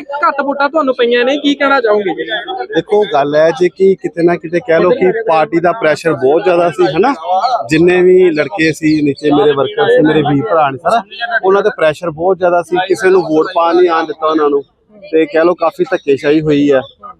ਘੱਟ ਵੋਟਾਂ ਤੁਹਾਨੂੰ ਪਈਆਂ ਨੇ? ਕੀ ਕਹਿਣਾ ਚਾਹੋਗੇ? ਦੇਖੋ, ਗੱਲ ਹੈ ਜੇ ਕਿ ਕਿਤੇ ਨਾ ਕਿਤੇ ਕਹਿ ਲੋ ਕਿ ਪਾਰਟੀ ਦਾ ਪ੍ਰੈਸ਼ਰ ਬਹੁਤ ਜ਼ਿਆਦਾ ਸੀ, ਹਨਾ? ਜਿੰਨੇ ਵੀ ਲੜਕੇ ਸੀ, ਨੀਚੇ ਮੇਰੇ ਵਰਕਰ ਸੀ, ਮੇਰੇ ਵੀ ਭਰਾ ਨੇ ਸਾਰਾ, ਉਹਨਾਂ ਤੇ ਪ੍ਰੈਸ਼ਰ ਬਹੁਤ ਜ਼ਿਆਦਾ ਸੀ, ਕਿਸੇ ਨੂੰ ਵੋਟ ਪਾ ਨਹੀਂ ਆਣ ਦਿੱਤਾ ਉਹਨਾਂ ਨੂੰ। ਤੇ ਕਹਿ ਲੋ ਕਾਫੀ ਧੱਕੇਸ਼ਾਹੀ ਹੋਈ ਹੈ।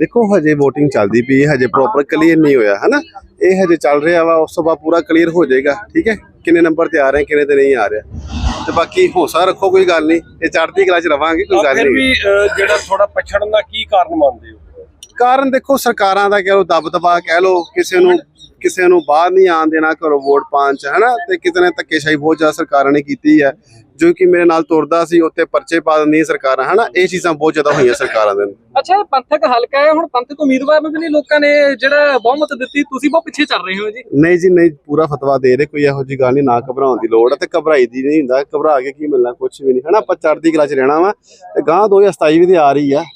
ਦੇਖੋ ਹਜੇ VOTING ਚੱਲਦੀ ਪਈ ਹੈ ਹਜੇ ਪ੍ਰੋਪਰ ਕਲੀਅਰ ਨਹੀਂ ਹੋਇਆ ਹਨਾ? ਇਹ ਹਜੇ ਚੱਲ ਰਿਹਾ ਵਾ ਉਸ ਤੋਂ ਬਾਅਦ ਪੂਰਾ ਕਲੀਅਰ ਹੋ ਜਾਏਗਾ ਠੀਕ ਹੈ? ਕਿੰਨੇ ਨੰਬਰ ਤੇ ਆ ਰਹੇ ਕਿੰਨੇ ਤੇ ਨਹੀਂ ਆ ਰਿਹਾ? ਤੇ ਬਾਕੀ ਹੌਸਲਾ ਰੱਖੋ ਕੋਈ ਗੱਲ ਨਹੀਂ ਇਹ ਚੜ੍ਹਦੀ ਕਲਾ ਚ ਰਵਾਂਗੇ ਕੋਈ ਗੱਲ ਫਿਰ ਨਹੀਂ। ਵੀ ਅਹ, ਜਿਹੜਾ ਥੋੜਾ ਪਛੜਨ ਦਾ ਕੀ ਕਾਰਨ ਮੰਨਦੇ ਹੋ? ਕਾਰਨ ਦੇਖੋ ਸਰਕਾਰਾਂ ਦਾ ਕਹਿ ਲੋ ਦਬ ਦਬਾ ਕਹਿ ਲੋ ਕਿਸੇ ਨੂੰ ਕਿਸੇ ਨੂੰ ਬਾਹਰ ਨਹੀਂ ਆਣ ਦੇਣਾ ਘਰੋਂ ਵੋਟ ਪਾਉਣ ਚ ਹਨਾ? ਤੇ ਕਿਤੇ ਨੇ ਧੱਕੇਸ਼ਾਹੀ ਬਹੁਤ ਜ਼ਿਆਦਾ ਸਰਕਾਰਾਂ ਨੇ ਕੀਤੀ ਹੈ ਜੋ ਕਿ ਮੇਰੇ ਨਾਲ ਤੁਰਦਾ ਸੀ ਉੱਤੇ ਪਰਚੇ ਪਾ ਦਿੰਦੀਆਂ ਸਰਕਾਰਾਂ ਹਨਾ? ਇਹ ਚੀਜ਼ਾਂ ਬਹੁਤ ਜ਼ਿਆਦਾ ਹੋਈਆਂ ਸਰਕਾਰਾਂ ਦੇ ਅੱਛਾ ਪੰਥਕ ਹਲਕਾ ਹੈ ਹੁਣ ਪੰਥਕ ਉਮੀਦਵਾਰ ਨੂੰ ਵੀ ਨਹੀਂ ਲੋਕਾਂ ਨੇ ਜਿਹੜਾ ਬਹੁਮਤ ਦਿੱਤੀ ਤੁਸੀਂ ਬਹੁਤ ਪਿੱਛੇ ਚੱਲ ਰਹੇ ਹੋ ਜੀ। ਨਹੀਂ ਜੀ ਨਹੀਂ ਪੂਰਾ ਫਤਵਾ ਦੇ ਰਹੇ ਕੋਈ ਇਹੋ ਜੀ ਗੱਲ ਨਹੀਂ ਨਾ ਘਬਰਾਉਣ ਦੀ ਲੋੜ ਹੈ ਤੇ ਘਬਰਾਈ ਦੀ ਨਹੀਂ ਹੁੰਦਾ ਘਬਰਾ ਕੇ ਕੀ ਮਿਲਣਾ ਕੁਝ ਵੀ ਨਹੀਂ ਹਨਾ? ਆਪਾਂ ਚੜ੍ਹਦੀ ਕਲਾ ਚ ਰਹਿਣਾ ਵਾ ਤੇ ਗਾਂ 2027 ਵੀ ਤੇ ਆ ਰਹੀ ਆ।